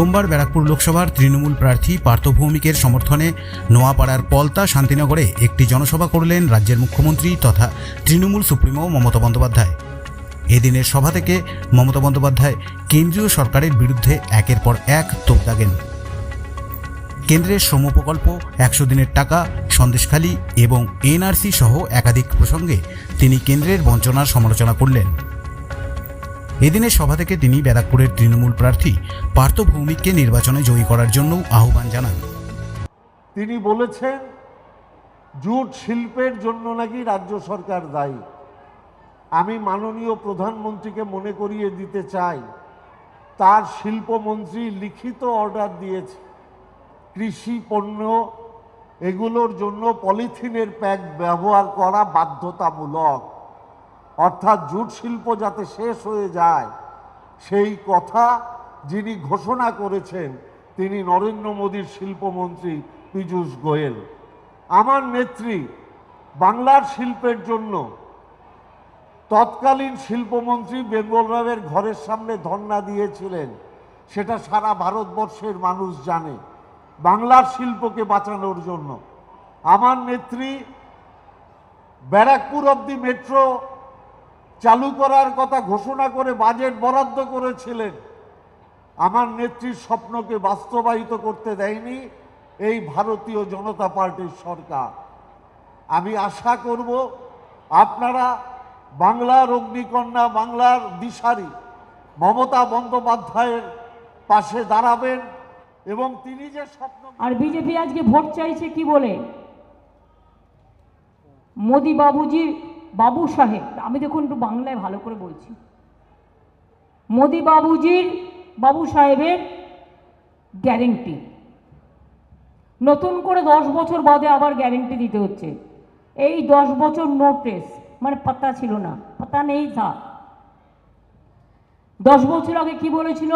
সোমবার ব্যারাকপুর লোকসভার তৃণমূল প্রার্থী পার্থ ভৌমিকের সমর্থনে নোয়াপাড়ার পলতা শান্তিনগরে একটি জনসভা করলেন রাজ্যের মুখ্যমন্ত্রী তথা তৃণমূল সুপ্রিমো মমতা বন্দ্যোপাধ্যায়। এদিনের সভা থেকে মমতা বন্দ্যোপাধ্যায় কেন্দ্রীয় সরকারের বিরুদ্ধে একের পর এক তোপ দাগেন। কেন্দ্রের শ্রম প্রকল্প, একশো দিনের টাকা, সন্দেশখালী এবং এনআরসি সহ একাধিক প্রসঙ্গে তিনি কেন্দ্রের বঞ্চনার সমালোচনা করলেন। এদিনের সভা থেকে তিনি ব্যারাকপুরের তৃণমূল প্রার্থী পার্থ ভৌমিককে নির্বাচনে জয়ী করার জন্য আহ্বান জানান। তিনি বলেছেন, জুট শিল্পের জন্য নাকি রাজ্য সরকার দায়ী। আমি মাননীয় প্রধানমন্ত্রীকে মনে করিয়ে দিতে চাই, তার শিল্পমন্ত্রী লিখিত অর্ডার দিয়েছে। কৃষি পণ্য, এগুলোর জন্য পলিথিনের প্যাক ব্যবহার করা বাধ্যতামূলক। অর্থাৎ জুট শিল্প যাতে শেষ হয়ে যায়, সেই কথা যিনি ঘোষণা করেছেন, তিনি নরেন্দ্র মোদীর শিল্পমন্ত্রী পীযূষ গোয়েল। আমার নেত্রী, বাংলার শিল্পের জন্য তৎকালীন শিল্পমন্ত্রী বেঙ্গল রাবের ঘরের সামনে ধর্ণা দিয়েছিলেন, সেটা সারা ভারতবর্ষের মানুষ জানে, বাংলার শিল্পকে বাঁচানোর জন্য। আমার নেত্রী, ব্যারাকপুর অব্দি মেট্রো চালু করার কথা ঘোষণা করে বাজেট বরাদ্দ করেছিলেন। আমার নেত্রীর স্বপ্নকে বাস্তবায়িত করতে দেয়নি এই ভারতীয় জনতা পার্টির সরকার। আমি আশা করব আপনারা বাংলার অগ্নিকন্যা, বাংলার দিশারি মমতা বন্দ্যোপাধ্যায়ের পাশে দাঁড়াবেন এবং তিনি যে স্বপ্ন আর বিজেপি আজকে ভোট চাইছে কি বলে? মোদি বাবুজি বাবু সাহেব আমি দেখুন একটু বাংলায় ভালো করে বলছি মোদি বাবুজির বাবু সাহেবের গ্যারেন্টি নতুন করে দশ বছর বাদে আবার গ্যারেন্টি দিতে হচ্ছে এই দশ বছর নোটিস মানে পাতা ছিল না পাতা নেই থা দশ বছর আগে কি বলেছিল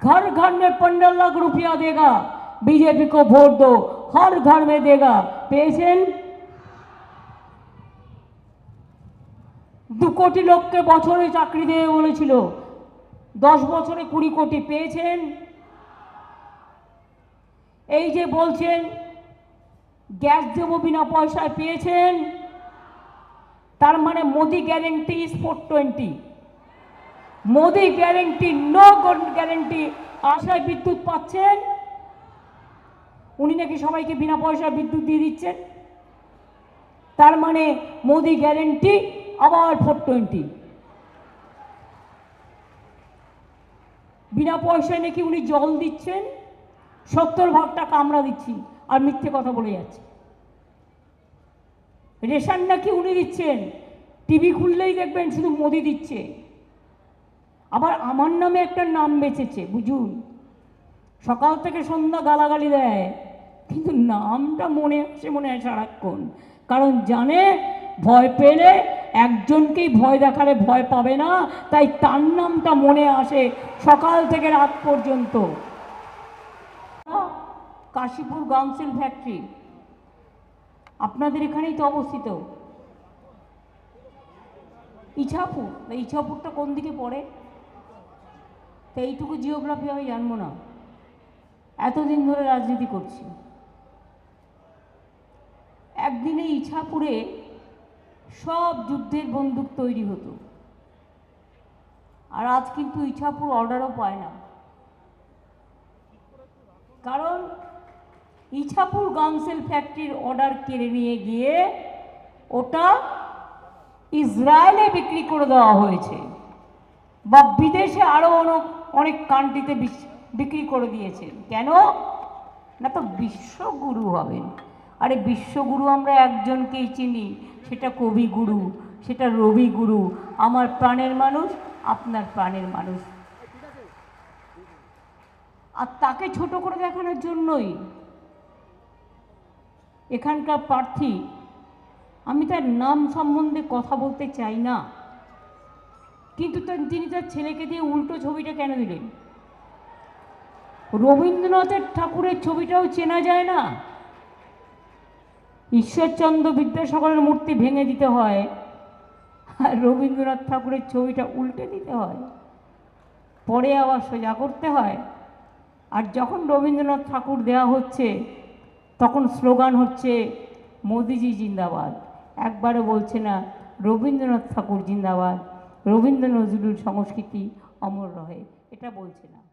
घर घर में पंद्रह लाख रुपया देगा बीजेपी को वोट दो हर घर में देगा পেয়েছেন দু কোটি লোককে বছরে চাকরি দেবে বলেছিল। দশ বছরে কুড়ি কোটি পেয়েছেন। এই যে বলছেন, গ্যাস দেবো বিনা পয়সায় পেয়েছেন। তার মানে Modi guarantee is four twenty Modi guarantee no guarantee আশায় বিদ্যুৎ পাচ্ছেন। উনি নাকি সবাইকে বিনা পয়সায় বিদ্যুৎ দিয়ে দিচ্ছেন। তার মানে মোদি গ্যারেন্টি আবার ফোর টোয়েন্টি বিনা পয়সায় নাকি উনি জল দিচ্ছেন? সত্তর ভাগ টাকা আমরা দিচ্ছি, আর মিথ্যে কথা বলে যাচ্ছে। রেশন নাকি উনি দিচ্ছেন? টিভি খুললেই দেখবেন শুধু মোদি দিচ্ছে। আবার আমার নামে একটা নাম বেঁচেছে, বুঝুন। সকাল থেকে সন্ধ্যা গালাগালি দেয়, কিন্তু নামটা মনে আসে মনে হয় সারাক্ষণ। কারণ জানে, ভয় পেলে একজনকেই ভয় দেখালে ভয় পাবে না, তাই তার নামটা মনে আসে সকাল থেকে রাত পর্যন্ত। কাশীপুর গামসেল ফ্যাক্টরি, আপনাদের এখানেই তো অবস্থিত। ইছাপুর, তা ইছাপুরটা কোন দিকে পড়ে? তো এইটুকু জিওগ্রাফি আমি জানব না। এতদিন ধরে রাজনীতি করছি। একদিনে ইছাপুরে সব যুদ্ধের বন্দুক তৈরি হতো। আর আজ কিন্তু ইছাপুর অর্ডারও পায় না। কারণ ইছাপুর গামসেল ফ্যাক্টরির অর্ডার কেড়ে নিয়ে গিয়ে ওটা ইসরায়েলে বিক্রি করে দেওয়া হয়েছে বা বিদেশে আরও অনেক অনেক কান্ট্রিতে বিক্রি করে দিয়েছে। কেন? না তো বিশ্বগুরু হবেন। আরে বিশ্বগুরু আমরা একজনকেই চিনি, সেটা কবিগুরু, সেটা রবিগুরু। আমার প্রাণের মানুষ, আপনার প্রাণের মানুষ। আর তাকে ছোট করে দেখানোর জন্যই এখানকার প্রার্থী, আমি তার নাম সম্বন্ধে কথা বলতে চাই না। কিন্তু তিনি তার ছেলেকে দিয়ে উল্টো ছবিটা কেন দিলেন? রবীন্দ্রনাথের ঠাকুরের ছবিটাও চেনা যায় না। ঈশ্বরচন্দ্র বিদ্যাসাগরের মূর্তি ভেঙে দিতে হয়। আর রবীন্দ্রনাথ ঠাকুরের ছবিটা উল্টে দিতে হয়। পরে আবার সোজা করতে হয়। আর যখন রবীন্দ্রনাথ ঠাকুর দেওয়া হচ্ছে, তখন স্লোগান হচ্ছে, মোদিজি জিন্দাবাদ। একবারও বলছে না, রবীন্দ্রনাথ ঠাকুর জিন্দাবাদ। রবীন্দ্র নজরুল সংস্কৃতি অমর রহে, এটা বলছে না।